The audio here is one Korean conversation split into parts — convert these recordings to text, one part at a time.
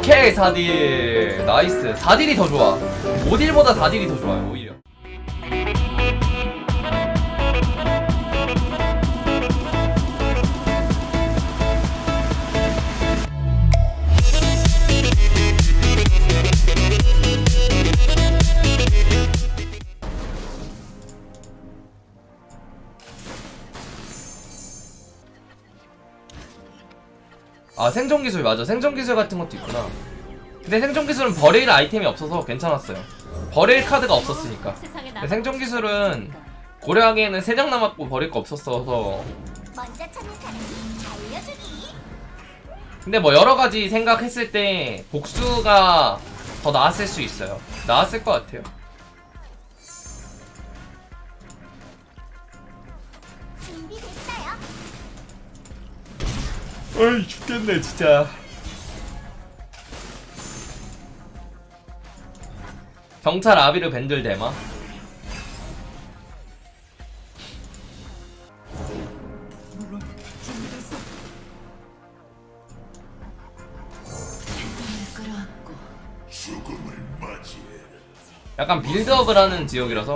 오케이 4딜. 나이스. 4딜이 더 좋아. 5딜보다 4딜이 더 좋아요 오히려 아 생존 기술 맞아. 생존 기술 같은 것도 있구나. 근데 생존 기술은 버릴 아이템이 없어서 괜찮았어요. 버릴 카드가 없었으니까. 근데 생존 기술은 고려하기에는 3장 남았고 버릴 거 없었어서. 근데 뭐 여러가지 생각했을 때 복수가 더 나았을 수 있어요. 나았을 것 같아요. 어이 죽겠네 진짜. 경찰 아비르 밴들 대마. 약간 빌드업을 하는 지역이라서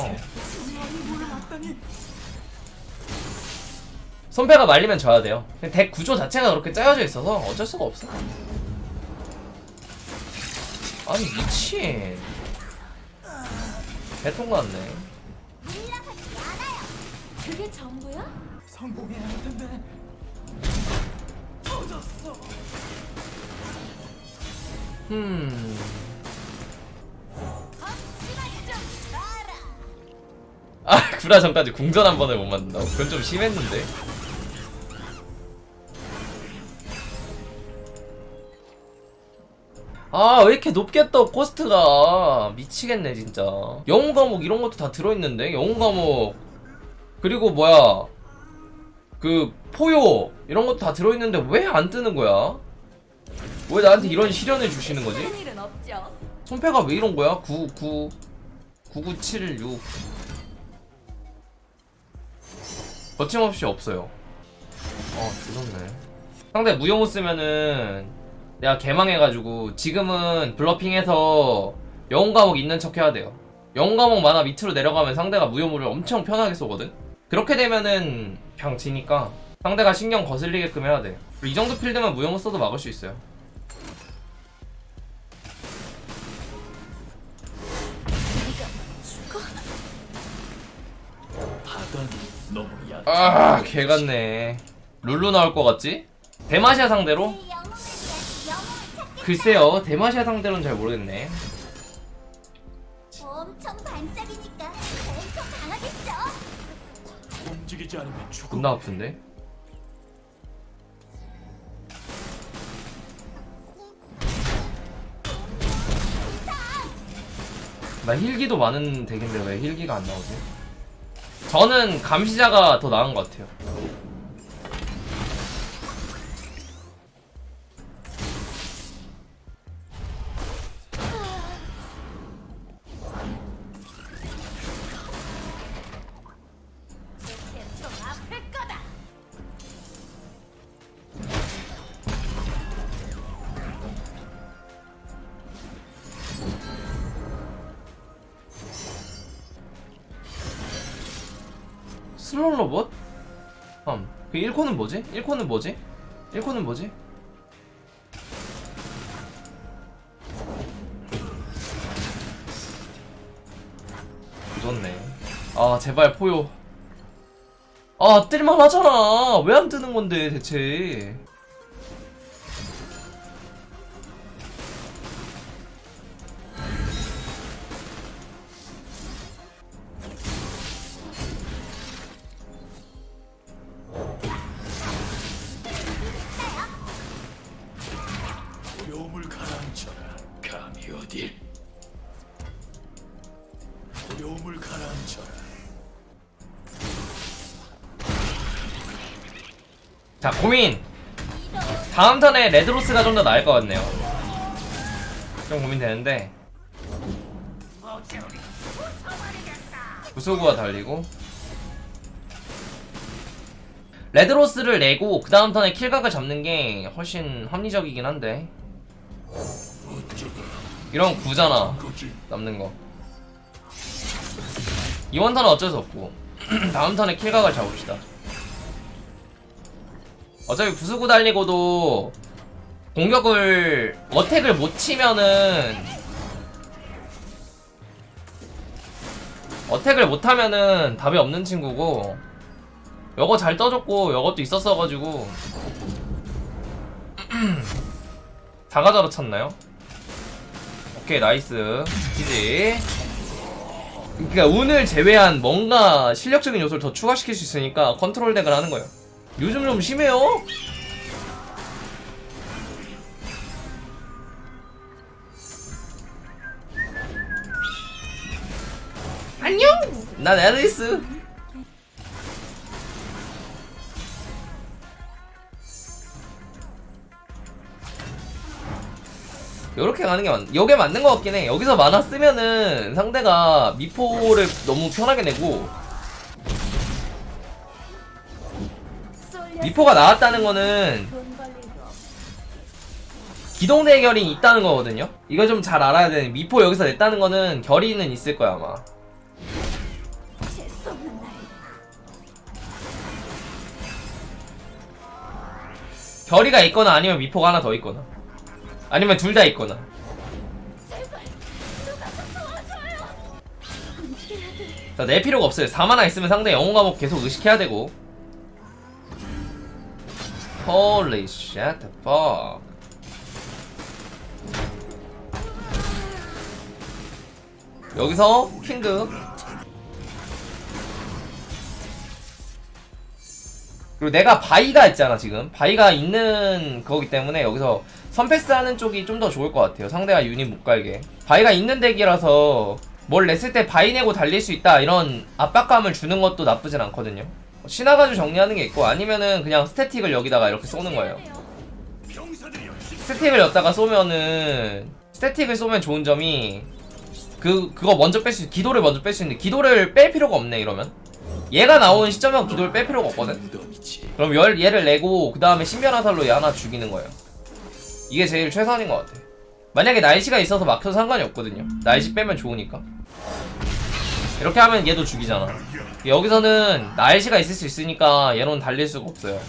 손패가 말리면 져야 돼요 덱 구조 자체가 그렇게 짜여져 있어서 어쩔 수가 없어 아니 미친 개통 같네. 그게 전부야? 성공해야 할 텐데. 터졌어. 음. 아, 구라 전까지 궁전 한 번을 못 만든다고? 그건 좀 심했는데? 아, 왜 이렇게 높게 떠, 코스트가. 미치겠네, 진짜. 영웅 과목 이런 것도 다 들어있는데? 영웅 과목. 그리고 뭐야. 그, 포요. 이런 것도 다 들어있는데 왜 안 뜨는 거야? 왜 나한테 이런 시련을 주시는 거지? 손패가 왜 이런 거야? 9, 9, 9976. 거침없이 없어요. 어, 죽었네. 상대 무용우 쓰면은 내가 개망해가지고 지금은 블러핑해서 영웅 과목 있는 척 해야 돼요. 영웅 과목 만화 밑으로 내려가면 상대가 무용우를 엄청 편하게 쏘거든? 그렇게 되면은 그냥 지니까 상대가 신경 거슬리게끔 해야 돼. 이 정도 필드면 무용우 써도 막을 수 있어요. 아, 개 같네. 룰루 나올 것 같지? 대마시아 상대로? 글쎄요, 대마시아 상대로는 잘 모르겠네. 엄청 반짝이니까 엄청 강하겠죠? 움직이지 않으면 죽음. 존나 아픈데? 나 힐기도 많은 덱인데 왜 힐기가 안 나오지? 저는 감시자가 더 나은 것 같아요. 슬롯 로봇? 음, 그 1코는 뭐지? 1코는 뭐지? 1코는 뭐지? 좋네. 아, 제발 포요. 아, 뜰만 하잖아. 왜 안 뜨는 건데, 대체. 고민. 다음 턴에 레드로스가 좀 더 나을 것 같네요. 좀 고민되는데. 구소구가 달리고. 레드로스를 내고 그 다음 턴에 킬각을 잡는 게 훨씬 합리적이긴 한데. 이런 구잖아 남는 거 이번 턴은 어쩔 수 없고 다음 턴에 킬각을 잡읍시다 어차피 부수고 달리고도 공격을 어택을 못 치면은 어택을 못 하면은 답이 없는 친구고 요거 잘 떠줬고 요것도 있었어가지고. 자가자로 쳤나요? 오케이 나이스. 지지. 그러니까 운을 제외한 뭔가 실력적인 요소를 더 추가시킬 수 있으니까 컨트롤 덱을 하는 거예요 요즘 좀 심해요? 안녕! 난 앨리스. 요렇게 가는 게 맞, 요게 맞는 것 같긴 해. 여기서 만화 쓰면은 상대가 미포를 너무 편하게 내고, 미포가 나왔다는 거는 기동 대결이 있다는 거거든요. 이거 좀 잘 알아야 되는. 미포 여기서 냈다는 거는 결의는 있을 거야 아마. 결의가 있거나 아니면 미포가 하나 더 있거나, 아니면 둘 다 있거나. 자, 낼 필요가 없어요. 4만화 있으면 상대 영웅 과목 계속 의식해야 되고. Holy shit, the fuck. 여기서 킹드. 그리고 내가 바이가 있잖아 지금 바이가 있는 거기 때문에 여기서 선패스 하는 쪽이 좀 더 좋을 것 같아요 상대가 유닛 못 갈게 바이가 있는 덱이라서 뭘 냈을 때 바이 내고 달릴 수 있다 이런 압박감을 주는 것도 나쁘진 않거든요 신화 가지고 정리하는 게 있고 아니면은 그냥 스태틱을 여기다가 이렇게 쏘는 거예요 스태틱을 여기다가 쏘면은 스태틱을 쏘면 좋은 점이 그 그거 먼저 뺄 수 기도를 먼저 뺄 수 있는데 기도를 뺄 필요가 없네 이러면 얘가 나오는 시점에 기도를 뺄 필요가 없거든 그럼 열, 얘를 내고 그 다음에 신변화살로 얘 하나 죽이는 거예요. 이게 제일 최선인 것 같아. 만약에 날씨가 있어서 막혀도 상관이 없거든요. 날씨 빼면 좋으니까. 이렇게 하면 얘도 죽이잖아. 여기서는 날씨가 있을 수 있으니까 얘로는 달릴 수가 없어요.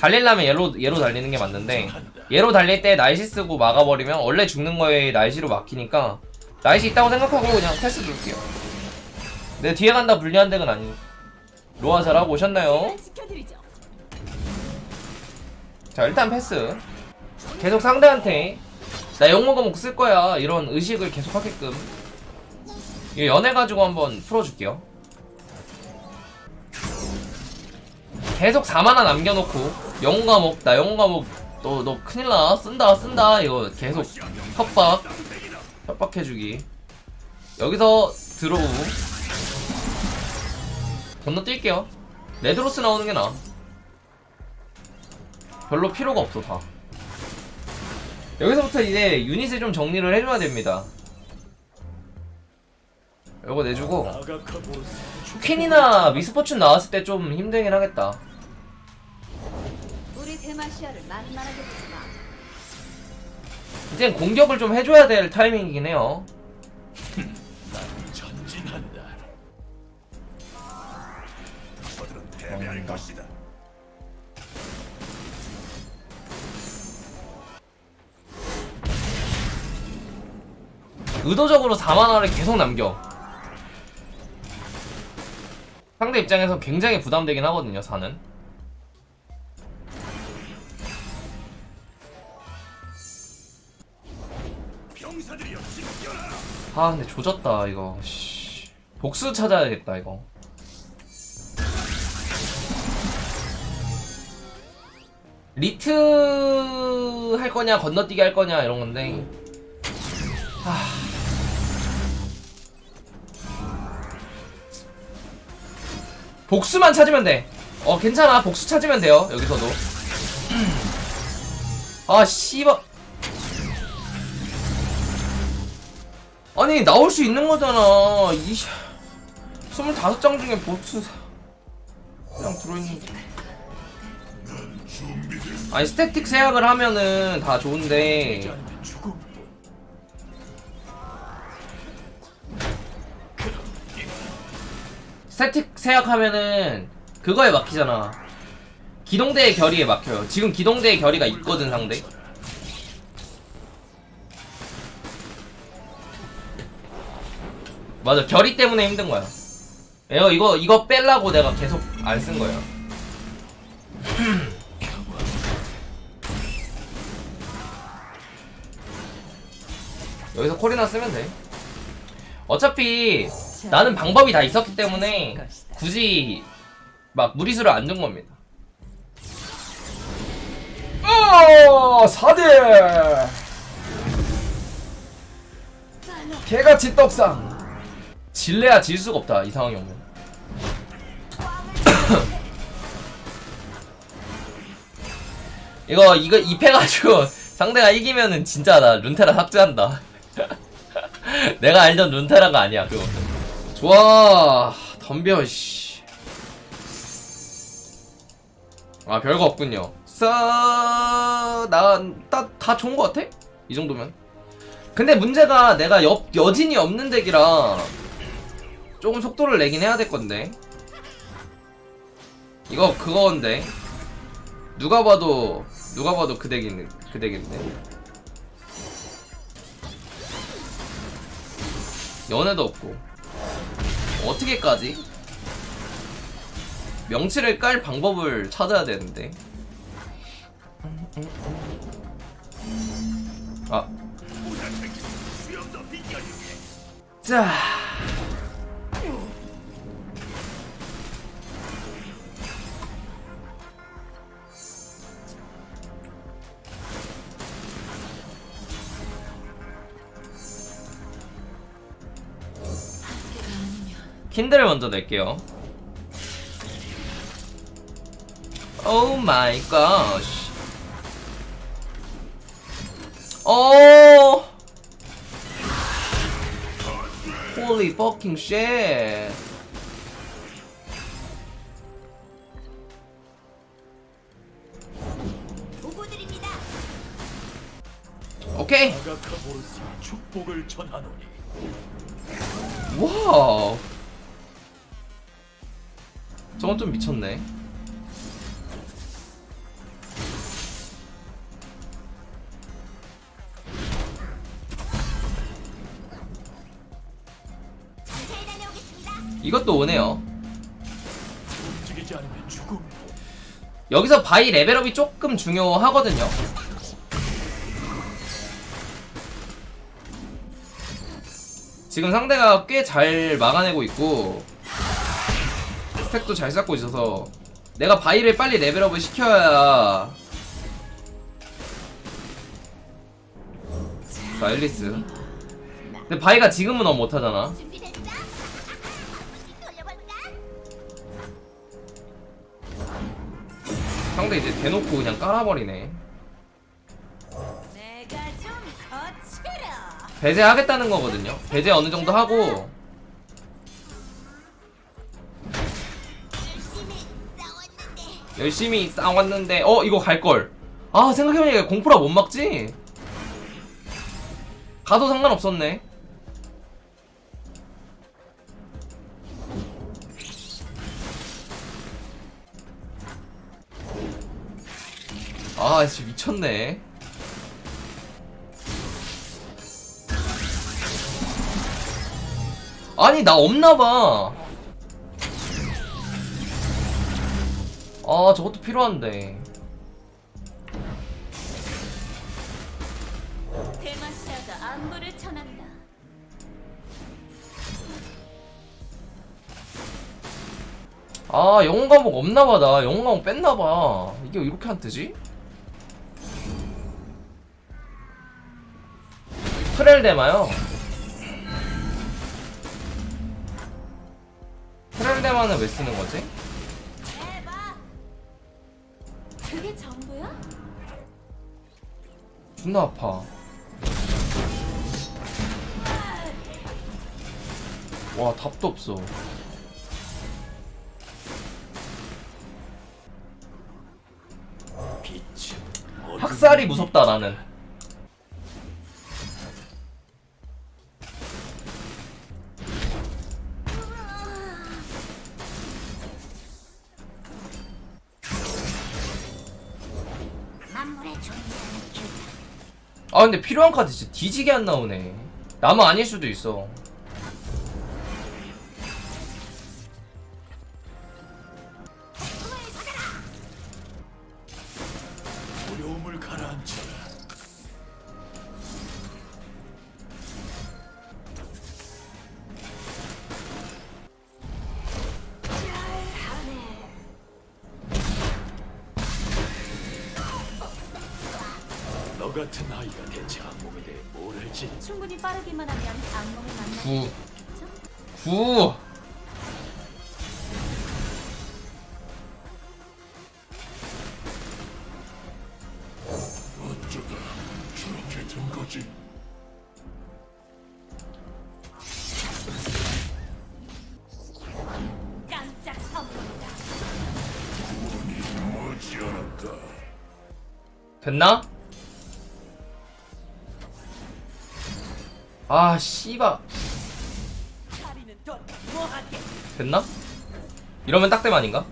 달리려면 얘로, 얘로 달리는 게 맞는데 얘로 달릴 때 날씨 쓰고 막아버리면 원래 죽는 거에 날씨로 막히니까 날씨 있다고 생각하고 그냥 패스 줄게요. 내 뒤에 간다 불리한 덱은 아니. 로아 잘하고 오셨나요? 자 일단 패스 계속 상대한테 나 욕먹어먹고 쓸 거야 이런 의식을 계속 하게끔 연애 가지고 한번 풀어줄게요 계속 4만화 남겨놓고 영웅 과목 나 영웅 과목 너, 너 큰일나. 쓴다 쓴다. 이거 계속 협박. 협박해주기. 여기서 들어오고. 건너뛸게요. 레드로스 나오는 게 나아. 별로 필요가 없어 다. 여기서부터 이제 유닛을 좀 정리를 해줘야 됩니다. 요거 내주고. 퀸이나 미스포춘 나왔을 때 좀 힘들긴 하겠다 보지 마. 이젠 공격을 좀 해줘야 될 타이밍이긴 해요. 전진한다 저들은 패배할 것이다. 의도적으로 4만화를 계속 남겨. 상대 입장에서 굉장히 부담되긴 하거든요 4는 아 근데 조졌다 이거. 씨. 복수 찾아야겠다 이거. 리트 할 거냐 건너뛰기 할 거냐 이런 건데. 하... 복수만 찾으면 돼 어 괜찮아. 복수 찾으면 돼요 여기서도. 아 씨발 아니 나올 수 있는 거잖아. 이 25장 중에 보스 그냥 들어있는 아니 스태틱 세약을 하면은 다 좋은데. 스태틱 세약하면은 그거에 막히잖아. 기동대의 결의에 막혀요. 지금 기동대의 결의가 있거든 상대. 맞아 결의 때문에 힘든 거야. 이거 이거 이거 빼려고 내가 계속 안 쓴 거야. 여기서 콜이나 쓰면 돼. 어차피 나는 방법이 다 있었기 때문에 굳이 막 무리수를 안 둔 겁니다. 어, 4대 개같이 떡상. 질래야 질 수가 없다 이 상황이 오면. 이거 이거 입해가지고 상대가 이기면은 진짜 나 룬테라 삭제한다. 내가 알던 룬테라가 아니야 그거. 좋아 덤벼 씨. 아 별거 없군요. 싸나다 좋은 거 같아? 이 정도면. 근데 문제가 내가 여, 여진이 없는 덱이라 조금 속도를 내긴 해야 될 건데. 이거 그거인데. 누가 봐도 누가 봐도 그 덱인 그 덱인데. 연애도 없고 어떻게 까지? 명치를 깔 방법을 찾아야 되는데. 아. 자. 킨들을 먼저 낼게요. 오 마이 갓. 오. Holy fucking shit. 오케이. 아가카보르스 축복을 전하노니 와우. 저건 좀 미쳤네. 이것도 오네요. 여기서 바이 레벨업이 조금 중요하거든요. 지금 상대가 꽤 잘 막아내고 있고 스택도 잘 쌓고 있어서 내가 바이를 빨리 레벨업을 시켜야 자 앨리스 근데 바이가 지금은 너무 못하잖아? 상대 이제 대놓고 그냥 깔아버리네. 배제하겠다는 거거든요. 배제 어느 정도 하고 열심히 싸웠는데 어 이거 갈 걸. 아 생각해보니까 공포라 못 막지. 가도 상관없었네. 아 진짜 미쳤네. 아니 나 없나봐. 아 저것도 필요한데. 대마시아가 안부를 전한다. 아 영웅 과목 없나봐 나 영웅 과목 뺐나봐 이게 왜 이렇게 안 뜨지? 프렐 데마요 프렐 데마는 왜 쓰는 거지? 그게 전부야? 존나 아파. 와 답도 없어. 학살이 무섭다 나는 아 근데 필요한 카드 진짜 뒤지게 안 나오네. 나만 아닐 수도 있어 같은 아이가 대체 악몽에 대해 뭘 알지? 충분히 빠르기만 하면 악몽을 만나. 구. 구. 아 씨바 됐나? 이러면 딱댐 아닌가?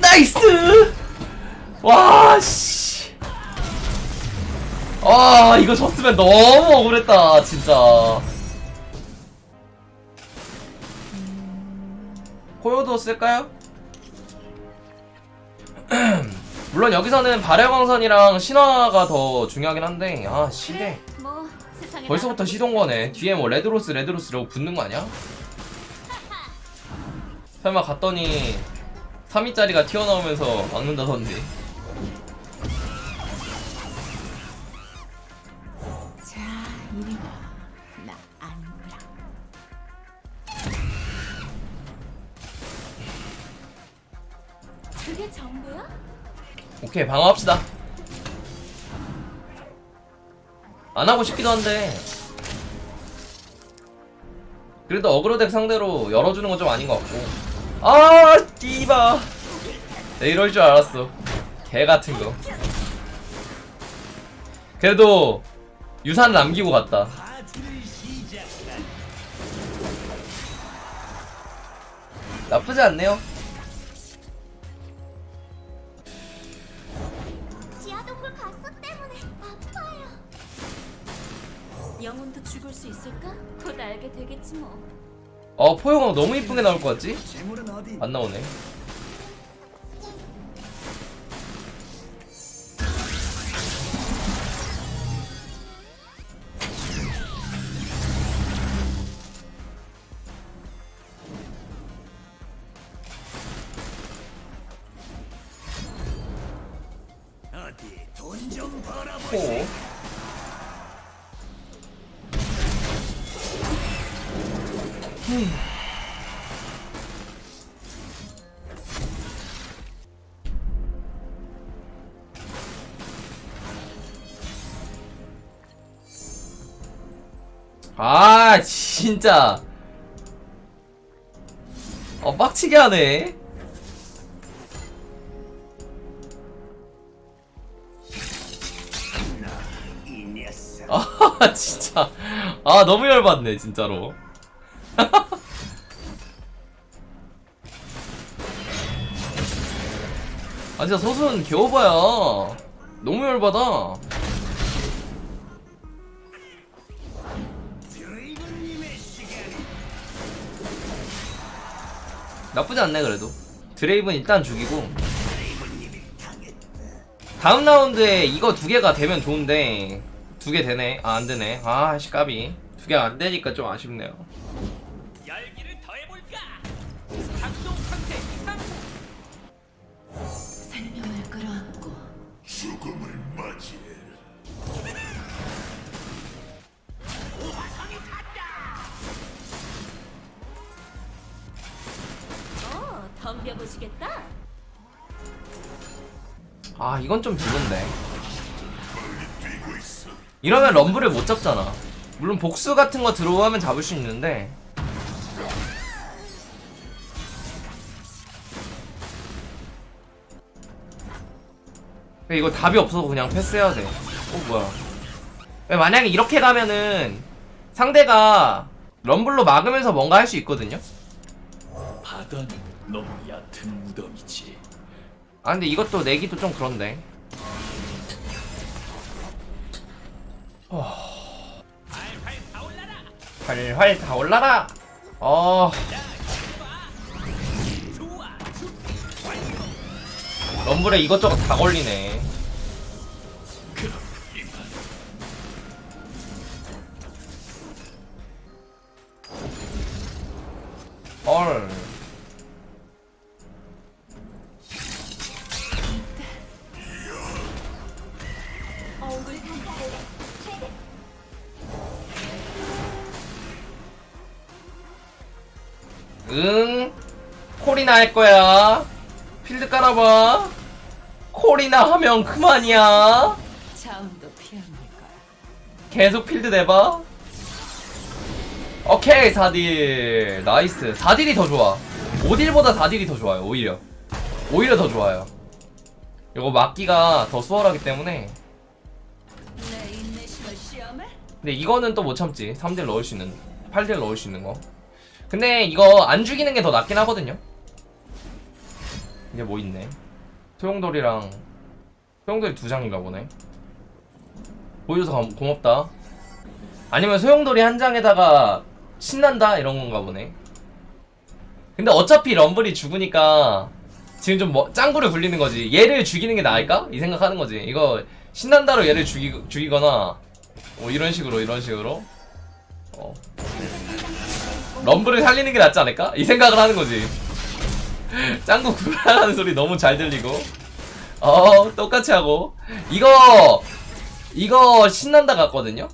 나이스! 와 씨. 아 이거 졌으면 너무 억울했다 진짜. 코요도 쓸까요? 물론 여기서는 발열광선이랑 신화가 더 중요하긴 한데 아 씨네 뭐 벌써부터 시동 거네 뒤에 뭐 레드로스 레드로스라고 붙는 거 아니야? 설마 갔더니 3위짜리가 튀어나오면서 막는다던데 자, 이리 와. 나 안물아. 그게 전부야? 오케이 방어합시다. 안 하고 싶기도 한데. 그래도 어그로덱 상대로 열어주는 건 좀 아닌 것 같고. 아 띠바. 내 이럴 줄 알았어. 개 같은 거. 그래도 유산 남기고 갔다. 나쁘지 않네요 영혼도 죽을 수 있을까? 곧 알게 되겠지 뭐. 어 포효광 너무 이쁘게 나올 것 같지? 안 나오네 아 진짜. 어 빡치게 하네. 아 진짜. 아 너무 열받네 진짜로. 아 진짜 서순 겨워봐야 너무 열받아 나쁘지 않네 그래도. 드레이브는 일단 죽이고. 다음 라운드에 이거 두 개가 되면 좋은데 두 개 되네. 아 안되네. 아씨 까비. 두 개가 안되니까 좀 아쉽네요 보시겠다. 아 이건 좀 별론데 이러면 럼블을 못 잡잖아 물론 복수 같은 거 들어오면 잡을 수 있는데 근데 이거 답이 없어서 그냥 패스해야 돼. 어 뭐야? 왜 만약에 이렇게 가면은 상대가 럼블로 막으면서 뭔가 할 수 있거든요. 바다는 너무 얕은 무덤이지. 아 근데 이것도 내기도 좀 그런데. 활활 다 올라라! 어. 럼블에 이것저것 다 걸리네. 헐 콜이나 할 거야. 필드 깔아봐. 콜이나 하면 그만이야. 계속 필드 내봐. 오케이 4딜. 나이스. 4딜이 더 좋아. 5딜보다 4딜이 더 좋아요 오히려. 오히려 더 좋아요. 이거 막기가 더 수월하기 때문에? 근데 이거는 또 못 참지. 3딜 넣을 수 있는 8딜 넣을 수 있는 거. 근데 이거 안 죽이는 게 더 낫긴 하거든요 이게 뭐 있네. 소용돌이랑 소용돌이 두 장인가 보네. 보여줘서 감- 고맙다. 아니면 소용돌이 한 장에다가 신난다? 이런 건가 보네. 근데 어차피 럼블이 죽으니까 지금 좀 뭐, 짱구를 굴리는 거지. 얘를 죽이는 게 나을까? 이 생각하는 거지. 이거 신난다로 얘를 죽이, 죽이거나 뭐 이런 식으로 이런 식으로. 어. 럼블을 살리는 게 낫지 않을까? 이 생각을 하는 거지 짱구 구라하는 소리 너무 잘 들리고. 어 똑같이 하고. 이거 이거 신난다 같거든요?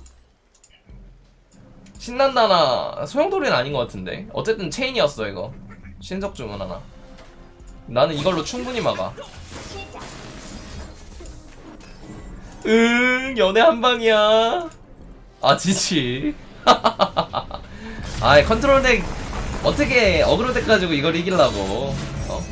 신난다나 소용돌이는 아닌 것 같은데. 어쨌든 체인이었어 이거. 신석 중은 하나. 나는 이걸로 충분히 막아. 응 연애 한 방이야. 아 지치 아이 컨트롤 덱 어떻게 어그로 덱 가지고 이걸 이기려고 어?